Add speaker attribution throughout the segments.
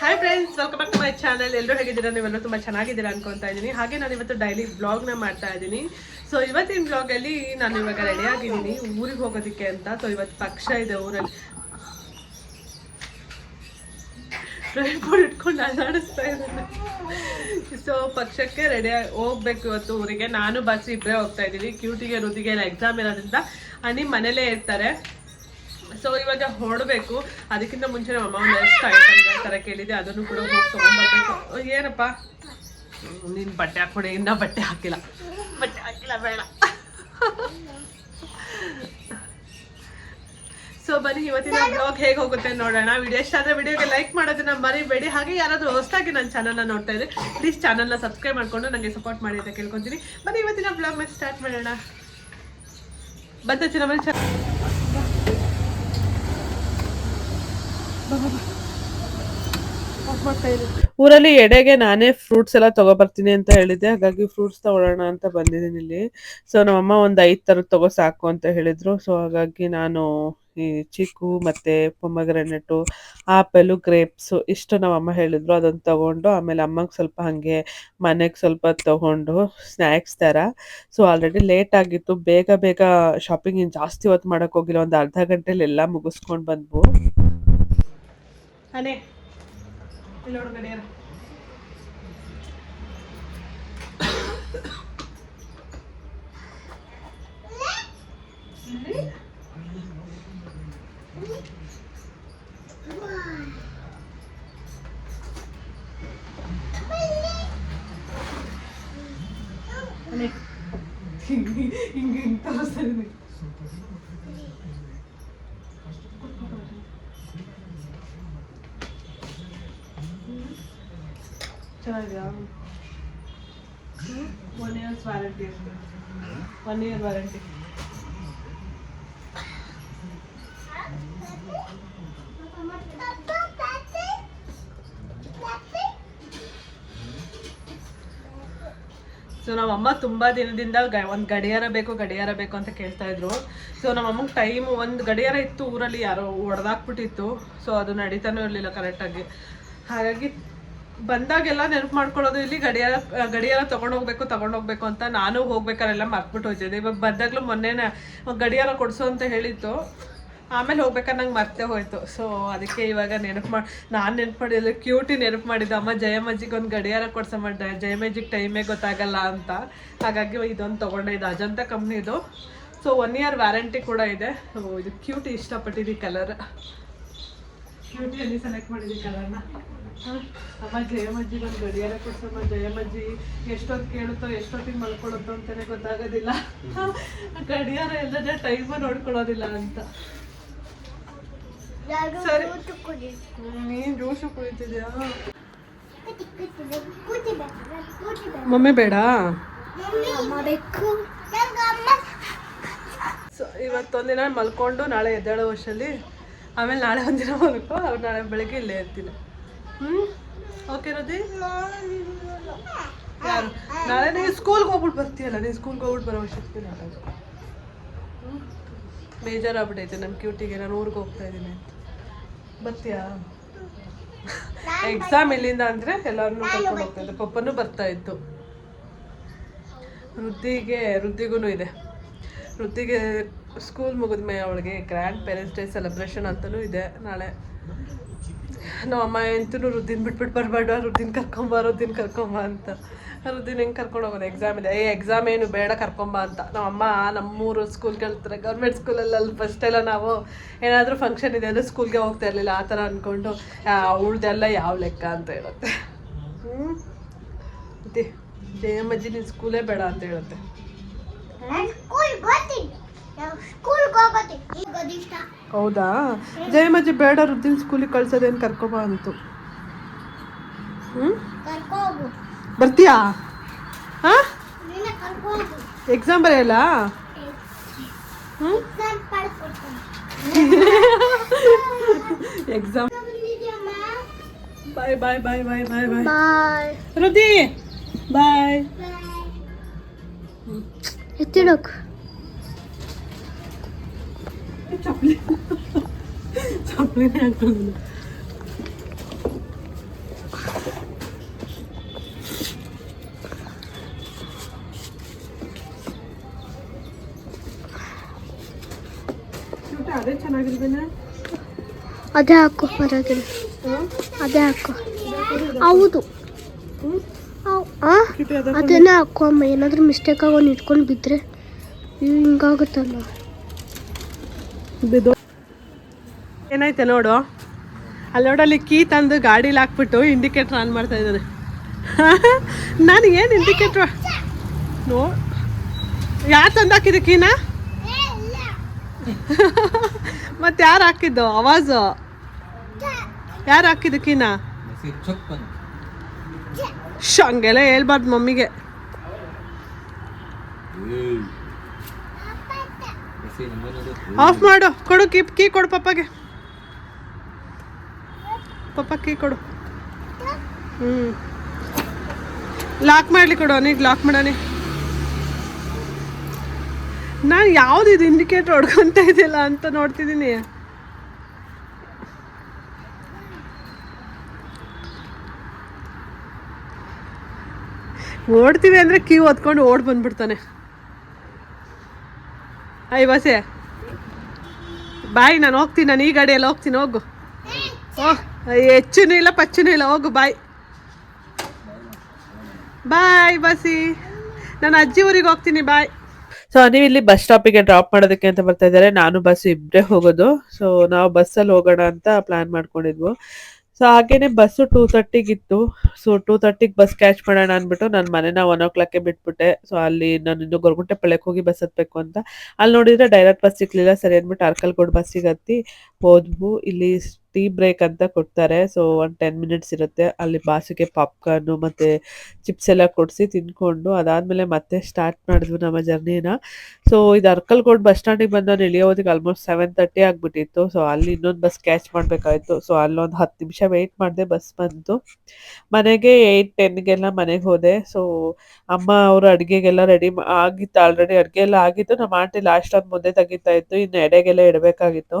Speaker 1: Hi friends welcome back to my channel ಎಲ್ಲರೂ ಹೇಗಿದ್ದೀರಾ? ನೀವೆಲ್ಲರೂ ತುಂಬ ಚೆನ್ನಾಗಿದ್ದೀರಾ ಅನ್ಕೊತಾ ಇದ್ದೀನಿ. ಹಾಗೆ ನಾನು ಇವತ್ತು ಡೈಲಿ ಬ್ಲಾಗ್ನ ಮಾಡ್ತಾ ಇದ್ದೀನಿ. ಸೊ ಇವತ್ತಿನ ಬ್ಲಾಗಲ್ಲಿ ನಾನು ಇವಾಗ ರೆಡಿ ಆಗಿದ್ದೀನಿ ಊರಿಗೆ ಹೋಗೋದಕ್ಕೆ ಅಂತ. ಸೊ ಇವತ್ತು ಪಕ್ಷ ಇದೆ ಊರಲ್ಲಿ. ಟ್ರೈಪೋರ್ಡ್ ಇಟ್ಕೊಂಡು ಅಲ್ಲಾಡಿಸ್ತಾ ಇದ್ದೀನಿ. ಸೊ ಪಕ್ಷಕ್ಕೆ ರೆಡಿ ಹೋಗ್ಬೇಕು ಇವತ್ತು ಊರಿಗೆ. ನಾನು, ಬಸ್ ಇಬ್ಬರೇ ಹೋಗ್ತಾ ಇದ್ದೀನಿ. ಕ್ಯೂಟಿಗೆ ರುದಿಗೆ ಎಲ್ಲ ಎಕ್ಸಾಮ್ ಇರೋದ್ರಿಂದ. ಅನಿ ಮನೇಲೇ ಇರ್ತಾರೆ. ಸೊ ಇವಾಗ ಹೊಡಬೇಕು ಅದಕ್ಕಿಂತ ಮುಂಚೆ ನಮ್ಮ ಅಮ್ಮ ಎಷ್ಟು ಐಟಮ್ ಥರ ಕೇಳಿದೆ ಅದನ್ನು ಕೂಡ ಹೋಗಿ ತೊಗೊಂಡ್ಬರ್ಬೇಕು. ಏನಪ್ಪ? ನೀನು ಬಟ್ಟೆ ಹಾಕ್ಕೊಡಿ, ಇನ್ನೂ ಬಟ್ಟೆ ಹಾಕಿಲ್ಲ. ಬಟ್ಟೆ ಹಾಕಿಲ್ಲ, ಬೇಡ. ಸೊ ಬನ್ನಿ, ಇವತ್ತಿನ ಬ್ಲಾಗ್ ಹೇಗೆ ಹೋಗುತ್ತೆ ನೋಡೋಣ. ವಿಡಿಯೋ ಇಷ್ಟ ಆದರೆ ವಿಡಿಯೋಗೆ ಲೈಕ್ ಮಾಡೋದನ್ನ ಮರಿಬೇಡಿ. ಹಾಗೆ ಯಾರಾದರೂ ಹೊಸದಾಗಿ ನನ್ನ ಚಾನಲ್ನ ನೋಡ್ತಾ ಇದ್ರೆ ಪ್ಲೀಸ್ ಚಾನಲ್ನ ಸಬ್ಸ್ಕ್ರೈಬ್ ಮಾಡ್ಕೊಂಡು ನನಗೆ ಸಪೋರ್ಟ್ ಮಾಡಿ ಅಂತ ಕೇಳ್ಕೊತೀನಿ. ಬನ್ನಿ, ಇವತ್ತಿನ ಬ್ಲಾಗ್ನ ಸ್ಟಾರ್ಟ್ ಮಾಡೋಣ. ಬಂದ ಚಿನ್ನ ಊರಲ್ಲಿ ಎಡೆಗೆ ನಾನೇ ಫ್ರೂಟ್ಸ್ ಎಲ್ಲ ತಗೊಬರ್ತೀನಿ ಅಂತ ಹೇಳಿದ್ದೆ. ಹಾಗಾಗಿ ಫ್ರೂಟ್ಸ್ ತಗೊಳ್ಳೋಣ ಅಂತ ಬಂದಿದ್ದೀನಿ ಇಲ್ಲಿ. ಸೊ ನಮ್ಮಮ್ಮ ಒಂದು ಐದು ಥರದ್ದು ತಗೋ ಸಾಕು ಅಂತ ಹೇಳಿದ್ರು. ಸೊ ಹಾಗಾಗಿ ನಾನು ಈ ಚಿಕ್ಕು ಮತ್ತೆ ಪೊಮಗ್ರೆನೆಟು ಆಪಲು ಗ್ರೇಪ್ಸು ಇಷ್ಟು ನಮ್ಮಮ್ಮ ಹೇಳಿದ್ರು. ಅದನ್ನು ತಗೊಂಡು ಆಮೇಲೆ ಅಮ್ಮಂಗೆ ಸ್ವಲ್ಪ ಹಾಗೆ ಮನೆಗೆ ಸ್ವಲ್ಪ ತಗೊಂಡು ಸ್ನ್ಯಾಕ್ಸ್ ಥರ ಸೊ ಆಲ್ರೆಡಿ ಲೇಟ್ ಆಗಿತ್ತು. ಬೇಗ ಬೇಗ ಶಾಪಿಂಗ್ ಇನ್ನು ಜಾಸ್ತಿ ಹೊತ್ತು ಮಾಡೋಕ್ಕೋಗಿಲ್ಲ ಒಂದು ಅರ್ಧ ಗಂಟೆಲಿ ಎಲ್ಲ ಮುಗಿಸ್ಕೊಂಡು ಬಂದ್ವು. ಅನೇ ಇಲ್ಲಿ ನೋಡು ಗಡಿಯಾರ ಅನೇ ಹಿಂಗೆ ಹಿಂಗೆ ಹಿಂಗೆ ತೋರಿಸ್ತಾ ಇದೀನಿ one years warranty one year so ನಮ್ಮಮ್ಮ ತುಂಬ ದಿನದಿಂದ ಒಂದು ಗಡಿಯಾರ ಬೇಕು ಗಡಿಯಾರ ಬೇಕು ಅಂತ ಕೇಳ್ತಾ ಇದ್ರು. ಸೊ ನಮ್ಮಮ್ಮಂಗೆ ಟೈಮ್ ಒಂದು ಗಡಿಯಾರ ಇತ್ತು ಊರಲ್ಲಿ ಯಾರೋ ಹೊಡೆದಾಕ್ಬಿಟ್ಟಿತ್ತು ಸೊ ಅದು ನಡೀತಾನೂ ಇರಲಿಲ್ಲ ಕರೆಕ್ಟಾಗಿ ಹಾಗಾಗಿ ಬಂದಾಗೆಲ್ಲ ನೆನಪು ಮಾಡ್ಕೊಳ್ಳೋದು, ಇಲ್ಲಿ ಗಡಿಯಾರ ಗಡಿಯಾರ ತೊಗೊಂಡೋಗ್ಬೇಕು ತೊಗೊಂಡೋಗ್ಬೇಕು ಅಂತ ನಾನು ಹೋಗ್ಬೇಕಾರೆಲ್ಲ ಮರ್ತ್ಬಿಟ್ಟು ಹೋಗ್ತಿದ್ದೆ ಇವಾಗ ಬಂದಾಗಲೂ ಮೊನ್ನೆ ಗಡಿಯಾರ ಕೊಡಿಸು ಅಂತ ಹೇಳಿತ್ತು. ಆಮೇಲೆ ಹೋಗ್ಬೇಕಾದ್ರೆ ನಂಗೆ ಮರ್ತೇ ಹೋಯ್ತು. ಸೊ ಅದಕ್ಕೆ ಇವಾಗ ನೆನಪು ಮಾಡಿ ನಾನು ನೆನಪು ಮಾಡಿಲ್ಲ ಕ್ಯೂಟಿ ನೆನಪು ಮಾಡಿದ್ದು, ಅಮ್ಮ ಜಯಮಜ್ಜಿಗೆ ಒಂದು ಗಡಿಯಾರ ಕೊಡ್ಸಮ್ಮ ಜಯಮಜ್ಜಿಗೆ ಟೈಮೇ ಗೊತ್ತಾಗಲ್ಲ ಅಂತ. ಹಾಗಾಗಿ ಇದೊಂದು ತೊಗೊಂಡೆ, ಇದು ಅಜಂತ ಕಂಪ್ನಿದು ಸೊ ಒನ್ ಇಯರ್ ವ್ಯಾರಂಟಿ ಕೂಡ ಇದೆ. ಇದು ಕ್ಯೂಟಿ ಇಷ್ಟಪಟ್ಟಿದ್ದು ಕಲರ್ ಕ್ಯೂಟಿಯಲ್ಲಿ ಸೆಲೆಕ್ಟ್ ಮಾಡಿದ್ವಿ ಕಲರ್ನ. ಅಮ್ಮ ಜಯಮಜ್ಜಿ ಒಂದು ಗಡಿಯಾರ ಕೊಡ್ಸಮ್ಮ ಜಯಮಜ್ಜಿ. ಎಷ್ಟೊತ್ತು ಕೇಳುತ್ತೋ ಎಷ್ಟೊತ್ತಿಗೆ ಮಲ್ಕೊಳ್ಳುತ್ತೋ ಅಂತಾನೆ ಗೊತ್ತಾಗೋದಿಲ್ಲ. ಗಡಿಯಾರ ಎಲ್ಲದೇ ಟೈಮ್ ನೋಡ್ಕೊಳ್ಳೋದಿಲ್ಲ ಅಂತ. ಸರಿ. ನೀನು ಜ್ಯೂಸು ಕುಳಿತಿದ್ಯಾ? ಮಮ್ಮಿ ಬೇಡ. ಸೊ ಇವತ್ತೊಂದಿನ ಮಲ್ಕೊಂಡು ನಾಳೆ ಎದ್ದೇಳೋ ವರ್ಷದಲ್ಲಿ ಆಮೇಲೆ ನಾಳೆ ಒಂದಿನ ಹೋಗ್ಬೇಕು ಅವ್ರು ನಾಳೆ ಬೆಳಗ್ಗೆ ಇಲ್ಲೇ ಇರ್ತೀನಿ. ಹ್ಞೂ ಓಕೆ ರದಿ ನಾಳೆ ನೀವು ಸ್ಕೂಲ್ಗೆ ಹೋಗ್ಬಿಟ್ಟು ಬರ್ತೀಯಲ್ಲ ನೀವು ಸ್ಕೂಲ್ಗೆ ಹೋಗ್ಬಿಟ್ಟು ಬರೋ ಅವಶ್ಯಕತೆ ಹ್ಞೂ ಬೇಜಾರಾಗ್ಬಿಟ್ಟೈತೆ ನಮ್ಮ ಕ್ಯೂಟಿಗೆ ನಾನು ಊರಿಗೆ ಹೋಗ್ತಾ ಇದ್ದೀನಿ ಅಂತ. ಬರ್ತೀಯಾ? ಎಕ್ಸಾಮ್ ಇಲ್ಲಿಂದ ಅಂದರೆ ಎಲ್ಲರನ್ನೂ ಕರ್ಕೊಂಡು ಹೋಗ್ತಾ ಇದ್ದೆ. ಪಪ್ಪನೂ ಬರ್ತಾ ಇತ್ತು. ವೃದ್ಧಿಗೆ ವೃದ್ಧಿಗೂ ಇದೆ. ವೃದ್ಧಿಗೆ ಸ್ಕೂಲ್ ಮುಗಿದ್ಮೇಲೆ ಅವಳಿಗೆ ಗ್ರ್ಯಾಂಡ್ ಪೇರೆಂಟ್ಸ್ ಡೇ ಸೆಲೆಬ್ರೇಷನ್ ಅಂತಲೂ ಇದೆ. ನಾಳೆ ನಮ್ಮ ಅಮ್ಮ ಎಂತೂ ರುದ್ದಿನ ಬಿಟ್ಬಿಟ್ಟು ಬರಬೇಡ ರುದ್ದಿನ ಕರ್ಕೊಂಬ ರುದ್ದಿನ ಕರ್ಕೊಂಬ ಅಂತ. ರುದ್ದಿನ ಹೆಂಗೆ ಕರ್ಕೊಂಡು ಹೋಗೋದು? ಎಕ್ಸಾಮ್ ಇದೆ. ಏ ಎಕ್ಸಾಮ್ ಏನು ಬೇಡ ಕರ್ಕೊಂಬ ಅಂತ. ನಮ್ಮಮ್ಮ ನಮ್ಮೂರು ಸ್ಕೂಲ್ ಹೇಳ್ತಾರೆ ಗೌರ್ಮೆಂಟ್ ಸ್ಕೂಲಲ್ಲಿ ಅಲ್ಲಿ ಫಸ್ಟ್ ಎಲ್ಲ ನಾವು ಏನಾದರೂ ಫಂಕ್ಷನ್ ಇದೆ ಅಂದರೆ ಸ್ಕೂಲ್ಗೆ ಹೋಗ್ತಾ ಇರಲಿಲ್ಲ. ಆ ಥರ ಅಂದ್ಕೊಂಡು ಉಳ್ದೆಲ್ಲ ಯಾವ ಲೆಕ್ಕ ಅಂತ ಹೇಳುತ್ತೆ. ಹ್ಞೂ ಜಯಮ್ಮಜ್ಜಿ, ನೀನು ಸ್ಕೂಲೇ ಬೇಡ ಅಂತ ಹೇಳುತ್ತೆ. ಹೌದಾ? ಜಯಮ್ಮಜ್ಜಿ ಬೇಡ ವೃದ್ಧಿನ ಸ್ಕೂಲಿಗೆ ಕಳ್ಸೋದೇನು ಕರ್ಕೊಬ ಅಂತು. ಹ್ಞೂ ಬರ್ತೀಯಾ? ಹಾಂ? ಎಕ್ಸಾಮ್ ಬರೆಯಲ್ಲ? ಹ್ಞೂ ಎಕ್ಸಾಮ್ ಬಾಯ್ ಬಾಯ್ ಬಾಯ್ ಬಾಯ್ ಬಾಯ್ ಬಾಯ್
Speaker 2: ಬಾಯ್
Speaker 1: ರುದಿ ಬಾಯ್
Speaker 2: ಎತ್ತಿಡೋಕ್?
Speaker 3: ಅದೇ
Speaker 2: ಹಾಕೋ ಅದೇ ಅದೇ ಹಾಕೋ. ಹೌದು. ಅದನ್ನೇ ಹಾಕೋ, ಅಮ್ಮ. ಏನಾದರೂ ಮಿಸ್ಟೇಕ್ ಒಂದು ಇಟ್ಕೊಂಡು ಬಿದ್ದರೆ ಹಿಂಗಾಗುತ್ತಲ್ಲ.
Speaker 3: ಬಿದ್ದು. ಏನಾಯ್ತೆ ನೋಡು? ಅಲ್ಲಿ ನೋಡಲ್ಲಿ ಕೀ ತಂದು ಗಾಡೀಲಿ ಹಾಕ್ಬಿಟ್ಟು ಇಂಡಿಕೇಟ್ರ್ ಆನ್ ಮಾಡ್ತಾ ಇದ್ದಾನೆ. ನಾನು ಏನು ಇಂಡಿಕೇಟ್ರ್ ನೋ. ಯಾರು ತಂದು ಹಾಕಿದ್ದು ಕೀನ? ಮತ್ತೆ ಯಾರು ಹಾಕಿದ್ದು? ಅವಾಜು. ಯಾರು ಹಾಕಿದ್ದು ಕೀನ? ಹಂಗೆಲ್ಲ ಹೇಳ್ಬಾರ್ದು ಮಮ್ಮಿಗೆ. ಆಫ್ ಮಾಡು, ಕೊಡು ಕೀ ಕೀ ಕೊಡು ಪಪ್ಪಾಗೆ. ಪಪ್ಪ ಕೀ ಕೊಡು. ಹ್ಞೂ ಲಾಕ್ ಮಾಡ್ಲಿ ಕೊಡು ಅವನಿಗೆ ಲಾಕ್ ಮಾಡೋಣ ನಾನು ಯಾವ್ದು ಇದು ಇಂಡಿಕೇಟರ್ ಹೊಡ್ಕೊಂತ ಇದೆಯಲ್ಲ ಅಂತ ನೋಡ್ತಿದ್ದೀನಿ ಓಡ್ತೀವಿ ಅಂದರೆ ಕೀ ಹೊತ್ಕೊಂಡು ಓಡ್ ಬಂದ್ಬಿಡ್ತಾನೆ. ಐ ಬಸೆ ಬಾಯ್, ನಾನು ಹೋಗ್ತೀನಿ, ನಾನು ಈ ಗಾಡಿಯಲ್ಲಿ ಹೋಗ್ತೀನಿ, ಹೋಗು. ಓಹ್ ಹೆಚ್ಚುನೂ ಇಲ್ಲ, ಪಚ್ಚನೂ ಇಲ್ಲ, ಹೋಗು, ಬಾಯ್. ಬಾಯ್ ಬಸಿ ನಾನು ಅಜ್ಜಿ ಊರಿಗೆ ಹೋಗ್ತೀನಿ, ಬಾಯ್. ಸೊ ನೀವು ಇಲ್ಲಿ ಬಸ್ ಸ್ಟಾಪಿಗೆ ಡ್ರಾಪ್ ಮಾಡೋದಕ್ಕೆ ಅಂತ ಬರ್ತಾ ಇದ್ದಾರೆ. ನಾನು ಬಸ್ ಇಬ್ಬರೇ ಹೋಗೋದು. ಸೊ ನಾವು ಬಸ್ಸಲ್ಲಿ ಹೋಗೋಣ ಅಂತ ಪ್ಲಾನ್ ಮಾಡ್ಕೊಂಡಿದ್ವು. ಸೊ ಹಾಗೇನೆ ಬಸ್ಸು ಟೂ ತರ್ಟಿಗಿತ್ತು ಸೊ ಟೂ ತರ್ಟಿಗೆ ಬಸ್ ಕ್ಯಾಚ್ ಮಾಡೋಣ ಅಂದ್ಬಿಟ್ಟು ನನ್ನ ಮನೆನ ಒನ್ ಓ ಕ್ಲಾಕ್ಗೆ ಬಿಟ್ಬಿಟ್ಟೆ. ಸೊ ಅಲ್ಲಿ ನಾನು ಇನ್ನು ಗೊರಗುಂಟೆ ಪಳ್ಯಕ್ಕೆ ಹೋಗಿ ಬಸ್ ಹತ್ಬೇಕು ಅಂತ. ಅಲ್ಲಿ ನೋಡಿದ್ರೆ ಡೈರೆಕ್ಟ್ ಬಸ್ ಸಿಕ್ಲಿಲ್ಲ ಸರಿ ಅಂದ್ಬಿಟ್ಟು ಅರ್ಕಲ್ಗೋಡ್ ಬಸ್ಸಿಗೆ ಹತ್ತಿ ಹೋದ್ವು. ಇಲ್ಲಿ ಟೀ ಬ್ರೇಕ್ ಅಂತ ಕೊಡ್ತಾರೆ. ಸೊ ಒಂದು ಟೆನ್ ಮಿನಿಟ್ಸ್ ಇರುತ್ತೆ. ಅಲ್ಲಿ ಬಾಸಿಗೆ ಪಾಪ್ಕಾರ್ನು ಮತ್ತು ಚಿಪ್ಸ್ ಎಲ್ಲ ಕೊಡಿಸಿ ತಿಂದ್ಕೊಂಡು ಅದಾದಮೇಲೆ ಮತ್ತೆ ಸ್ಟಾರ್ಟ್ ಮಾಡಿದ್ವು ನಮ್ಮ ಜರ್ನಿನ. ಸೊ ಇದು ಅರ್ಕಲ್ಕೋಟ್ ಬಸ್ ಸ್ಟ್ಯಾಂಡಿಗೆ ಬಂದು ನಾನು ಇಳಿಯೋದಕ್ಕೆ ಆಲ್ಮೋಸ್ಟ್ ಸೆವೆನ್ ತರ್ಟಿ ಆಗಿಬಿಟ್ಟಿತ್ತು. ಸೊ ಅಲ್ಲಿ ಇನ್ನೊಂದು ಬಸ್ ಕ್ಯಾಚ್ ಮಾಡಬೇಕಾಯಿತು. ಸೊ ಅಲ್ಲೊಂದು ಹತ್ತು ನಿಮಿಷ ವೆಯ್ಟ್ ಮಾಡಿದೆ ಬಸ್ ಬಂತು. ಮನೆಗೆ ಏಯ್ಟ್ ಟೆನ್ಗೆಲ್ಲ ಮನೆಗೆ ಹೋದೆ. ಸೊ ಅಮ್ಮ ಅವರು ಅಡುಗೆಗೆಲ್ಲ ರೆಡಿ ಆಗಿತ್ತು. ಆಲ್ರೆಡಿ ಅಡುಗೆ ಎಲ್ಲ ಆಗಿತ್ತು. ನಮ್ಮ ಆಂಟಿ ಲಾಸ್ಟ್ ಒಂದು ಮುದ್ದೆ ತೆಗಿತಾ ಇತ್ತು. ಇನ್ನು ಎಡೆಗೆಲ್ಲ ಇಡಬೇಕಾಗಿತ್ತು.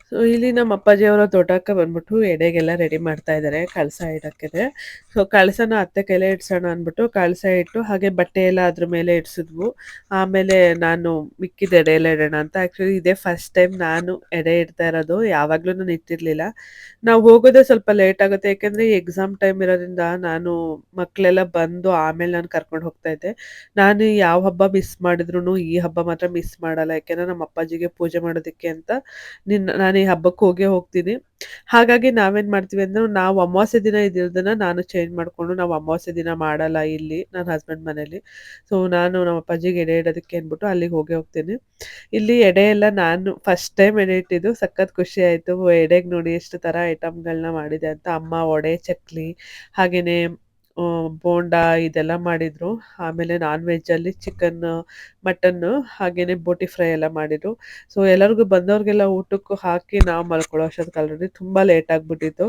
Speaker 3: ಸೊ ಇಲ್ಲಿ ನಮ್ಮ ಅಪ್ಪಾಜಿ ಅವರ ತೋಟಕ್ಕೆ ಬಂದ್ಬಿಟ್ಟು ಎಡೆಗೆಲ್ಲ ರೆಡಿ ಮಾಡ್ತಾ ಇದ್ದಾರೆ, ಕಳಸ ಇಡಕ್ಕೆ. ಸೊ ಕಳಸನ ಅತ್ತೆ ಕೈಲೇ ಇಡ್ಸೋಣ ಅಂದ್ಬಿಟ್ಟು ಕಳಸ ಇಟ್ಟು ಹಾಗೆ ಬಟ್ಟೆ ಎಲ್ಲ ಅದ್ರ ಮೇಲೆ ಇಡ್ಸಿದ್ವು. ಆಮೇಲೆ ನಾನು ಮಿಕ್ಕಿದ ಎಡೆ ಎಲ್ಲ ಇಡೋಣ ಅಂತ. ಆ್ಯಕ್ಚುಲಿ ಇದೇ ಫಸ್ಟ್ ಟೈಮ್ ನಾನು ಎಡೆ ಇಡ್ತಾ ಇರೋದು. ಯಾವಾಗಲೂ ನಾನು ಇತ್ತಿರಲಿಲ್ಲ ನಾವು ಹೋಗೋದೇ ಸ್ವಲ್ಪ ಲೇಟ್ ಆಗುತ್ತೆ. ಯಾಕೆಂದರೆ ಎಕ್ಸಾಮ್ ಟೈಮ್ ಇರೋದ್ರಿಂದ ನಾನು ಮಕ್ಕಳೆಲ್ಲ ಬಂದು ಆಮೇಲೆ ನಾನು ಕರ್ಕೊಂಡು ಹೋಗ್ತಾ ಇದ್ದೆ. ನಾನು ಯಾವ ಹಬ್ಬ ಮಿಸ್ ಮಾಡಿದ್ರು ಈ ಹಬ್ಬ ಮಾತ್ರ ಮಿಸ್ ಮಾಡಲ್ಲ. ಯಾಕೆಂದರೆ ನಮ್ಮ ಅಪ್ಪಾಜಿಗೆ ಪೂಜೆ ಮಾಡೋದಕ್ಕೆ ಅಂತ ನಿನ್ನ ನಾನು ಈ ಹಬ್ಬಕ್ಕೆ ಹೋಗೇ ಹೋಗ್ತೀನಿ. ಹಾಗಾಗಿ ನಾವೇನ್ ಮಾಡ್ತೀವಿ ಅಂದ್ರೆ ನಾವು ಅಮಾವಾಸ್ಯೆ ದಿನ ಇದ್ದಿರೋದನ್ನ ನಾನು ಚೇಂಜ್ ಮಾಡ್ಕೊಂಡು ನಾವು ಅಮಾವಾಸ್ಯೆ ದಿನ ಮಾಡಲ್ಲ ಇಲ್ಲಿ, ನನ್ನ ಹಸ್ಬೆಂಡ್ ಮನೇಲಿ. ಸೊ ನಾನು ನಮ್ಮ ಅಪ್ಪಾಜಿಗೆ ಎಡೆ ಇಡೋದಕ್ಕೆ ಅಂದ್ಬಿಟ್ಟು ಅಲ್ಲಿಗೆ ಹೋಗೇ ಹೋಗ್ತೀನಿ. ಇಲ್ಲಿ ಎಡೆ ಎಲ್ಲ ನಾನು ಫಸ್ಟ್ ಟೈಮ್ ಎಡೆ ಇಟ್ಟಿದ್ದು, ಸಖತ್ ಖುಷಿ ಆಯ್ತು. ಎಡೆಗೆ ನೋಡಿ ಎಷ್ಟು ತರ ಐಟಮ್ಗಳನ್ನ ಮಾಡಿದೆ ಅಂತ. ಅಮ್ಮ, ವಡೆ, ಚಕ್ಲಿ ಹಾಗೆಯೇ ಬೋಂಡ ಇದೆಲ್ಲ ಮಾಡಿದ್ರು. ಆಮೇಲೆ ನಾನ್ ವೆಜ್ಜಲ್ಲಿ ಚಿಕನ್ ಮಟನ್ನು ಹಾಗೆಯೇ ಬೋಟಿ ಫ್ರೈ ಎಲ್ಲ ಮಾಡಿದ್ರು. ಸೊ ಎಲ್ಲರಿಗೂ ಬಂದವ್ರಿಗೆಲ್ಲ ಊಟಕ್ಕೂ ಹಾಕಿ ನಾವು ಮಲ್ಕೊಳ್ಳೋ ಅಷ್ಟೊತ್ತಿಗೆ ಆಲ್ರೆಡಿ ತುಂಬ ಲೇಟ್ ಆಗಿಬಿಟ್ಟಿತ್ತು.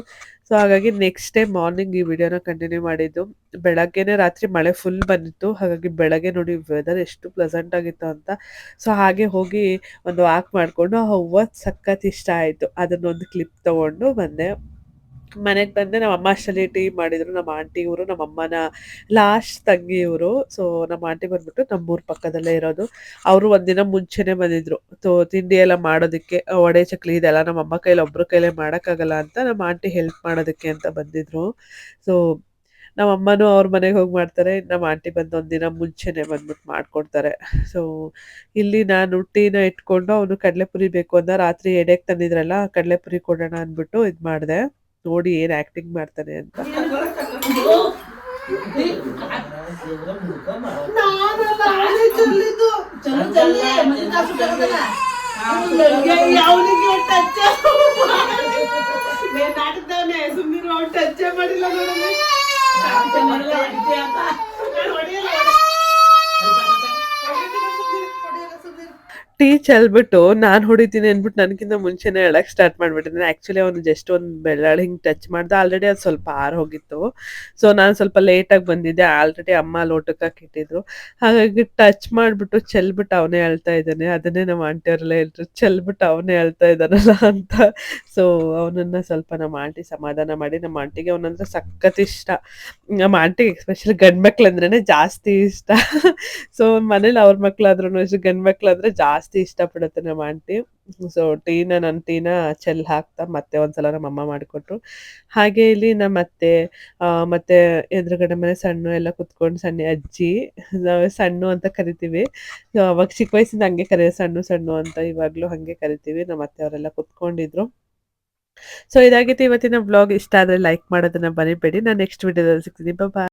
Speaker 3: ಸೊ ಹಾಗಾಗಿ ನೆಕ್ಸ್ಟ್ ಡೇ ಮಾರ್ನಿಂಗ್ ಈ ವಿಡಿಯೋನ ಕಂಟಿನ್ಯೂ ಮಾಡಿದ್ದು. ಬೆಳಗ್ಗೆನೇ ರಾತ್ರಿ ಮಳೆ ಫುಲ್ ಬಂದಿತ್ತು. ಹಾಗಾಗಿ ಬೆಳಗ್ಗೆ ನೋಡಿ ವೆದರ್ ಎಷ್ಟು ಪ್ಲೆಸೆಂಟ್ ಆಗಿತ್ತು ಅಂತ. ಸೊ ಹಾಗೆ ಹೋಗಿ ಒಂದು ವಾಕ್ ಮಾಡಿಕೊಂಡು, ಆ ಹೂವು ಸಖತ್ ಇಷ್ಟ ಆಯಿತು. ಅದನ್ನೊಂದು ಕ್ಲಿಪ್ ತೊಗೊಂಡು ಬಂದೆ. ಮನೆಗೆ ಬಂದೆ ನಮ್ಮ ಅಮ್ಮ ಅಷ್ಟಲ್ಲಿ ಟೀ ಮಾಡಿದ್ರು. ನಮ್ಮ ಆಂಟಿ ಇವರು ನಮ್ಮ ಅಮ್ಮನ ಲಾಸ್ಟ್ ತಂಗಿ ಇವರು. ಸೊ ನಮ್ಮ ಆಂಟಿ ಬಂದ್ಬಿಟ್ಟು ನಮ್ಮೂರ ಪಕ್ಕದಲ್ಲೇ ಇರೋದು. ಅವರು ಒಂದಿನ ಮುಂಚೆನೆ ಬಂದಿದ್ರು. ಸೊ ತಿಂಡಿ ಎಲ್ಲ ಮಾಡೋದಕ್ಕೆ, ವಡೆ, ಚಕ್ಲಿ ಇದೆಲ್ಲ ನಮ್ಮ ಅಮ್ಮ ಕೈಲಿ ಒಬ್ಬರ ಕೈಲೇ ಮಾಡೋಕ್ಕಾಗಲ್ಲ ಅಂತ ನಮ್ಮ ಆಂಟಿ ಹೆಲ್ಪ್ ಮಾಡೋದಕ್ಕೆ ಅಂತ ಬಂದಿದ್ರು. ಸೊ ನಮ್ಮ ಅಮ್ಮನೂ ಅವ್ರ ಮನೆಗೆ ಹೋಗಿ ಮಾಡ್ತಾರೆ. ನಮ್ಮ ಆಂಟಿ ಬಂದು ಒಂದಿನ ಮುಂಚೆನೆ ಬಂದ್ಬಿಟ್ಟು ಮಾಡ್ಕೊಡ್ತಾರೆ. ಸೊ ಇಲ್ಲಿ ನಾನು ಟೀನ ಇಟ್ಕೊಂಡು ಅವನು ಕಡಲೆಪುರಿ ಬೇಕು ಅಂದ ರಾತ್ರಿ ಎಡೆಗೆ ತಂದಿದ್ರಲ್ಲ, ಕಡಲೆಪುರಿ ಕೊಡೋಣ ಅಂದ್ಬಿಟ್ಟು ಇದು ಮಾಡಿದೆ. ನೋಡಿ ಏನ್ ಆ್ಯಕ್ಟಿಂಗ್ ಮಾಡ್ತಾನೆ ಅಂತ. ಸುಮ್ಮನೆ ಟಚ್ಚೇ ಮಾಡಿಲ್ಲ ನೋಡೋಣ ಟೀ ಚೆಲ್ಬಿಟ್ಟು ನಾನು ಹೊಡಿತೀನಿ ಅಂದ್ಬಿಟ್ಟು ನನಗಿಂತ ಮುಂಚೆನೆ ಹೇಳಕ್ ಸ್ಟಾರ್ಟ್ ಮಾಡ್ಬಿಟ್ಟಿದ್ದೀನಿ. ಆ್ಯಕ್ಚುಲಿ ಅವ್ನು ಜಸ್ಟ್ ಒಂದ್ ಬೆಳ್ಳಾಳಿ ಹಿಂಗ್ ಟಚ್ ಮಾಡ್ದೆ. ಆಲ್ರೆಡಿ ಅದು ಸ್ವಲ್ಪ ಆರು ಹೋಗಿತ್ತು. ಸೊ ನಾನು ಸ್ವಲ್ಪ ಲೇಟಾಗಿ ಬಂದಿದ್ದೆ. ಆಲ್ರೆಡಿ ಅಮ್ಮ ಲೋಟಕ್ಕೆ ಹಾಕಿಟ್ಟಿದ್ರು. ಹಾಗಾಗಿ ಟಚ್ ಮಾಡ್ಬಿಟ್ಟು ಚೆಲ್ಬಿಟ್ಟು ಅವನೇ ಅಳ್ತಾ ಇದ್ದಾನೆ. ಅದನ್ನೇ ನಮ್ಮ ಆಂಟಿಯವರೆಲ್ಲ ಹೇಳಿದ್ರು ಚೆಲ್ಬಿಟ್ಟು ಅವನೇ ಅಳ್ತಾ ಇದ್ದಾನಲ್ಲ ಅಂತ. ಸೊ ಅವನನ್ನ ಸ್ವಲ್ಪ ನಮ್ಮ ಆಂಟಿ ಸಮಾಧಾನ ಮಾಡಿ, ನಮ್ಮ ಆಂಟಿಗೆ ಅವನಂದ್ರೆ ಸಖತ್ ಇಷ್ಟ. ನಮ್ಮ ಆಂಟಿಗೆ ಎಸ್ಪೆಷಲಿ ಮಕ್ಳು ಮಕ್ಳಂದ್ರೇ ಜಾಸ್ತಿ ಇಷ್ಟ. ಸೊ ಮನೇಲಿ ಅವ್ರ ಮಕ್ಳಾದ್ರೂ ಗಂಡ್ ಗಂಡು ಮಕ್ಳಾದ್ರೆ ಜಾಸ್ತಿ ಇಷ್ಟಪಡುತ್ತೆ ನಮ್ಮ ಆಂಟಿ. ಸೊ ಟೀನ ನನ್ನ ಟೀನ ಚೆಲ್ ಹಾಕ್ತಾ ಮತ್ತೆ ಒಂದ್ಸಲ ನಮ್ಮ ಅಮ್ಮ ಮಾಡಿಕೊಟ್ರು. ಹಾಗೆ ಇಲ್ಲಿ ನಮ್ಮ ಅತ್ತೆ ಮತ್ತೆ ಎದುರುಗಡೆ ಮನೆ ಸಣ್ಣ ಎಲ್ಲ ಕುತ್ಕೊಂಡು ಸಣ್ಣ ಅಜ್ಜಿ, ನಾವು ಸಣ್ಣ ಅಂತ ಕರಿತೀವಿ. ಅವಾಗ ಚಿಕ್ಕ ವಯಸ್ಸಿಂದ ಹಂಗೆ ಕರಿ, ಸಣ್ಣ ಸಣ್ಣ ಅಂತ ಇವಾಗ್ಲೂ ಹಂಗೆ ಕರಿತೀವಿ. ನಮ್ಮ ಅತ್ತೆ ಅವರೆಲ್ಲ ಕುತ್ಕೊಂಡಿದ್ರು. ಸೊ ಇದಾಗಿತ್ತು ಇವತ್ತಿನ ಬ್ಲಾಗ್ ಇಷ್ಟ ಆದ್ರೆ ಲೈಕ್ ಮಾಡೋದನ್ನ ಬರೀಬೇಡಿ ನಾನು ನೆಕ್ಸ್ಟ್ ವಿಡಿಯೋದಲ್ಲಿ ಸಿಗ್ತೀನಿ. ಬಾಯ್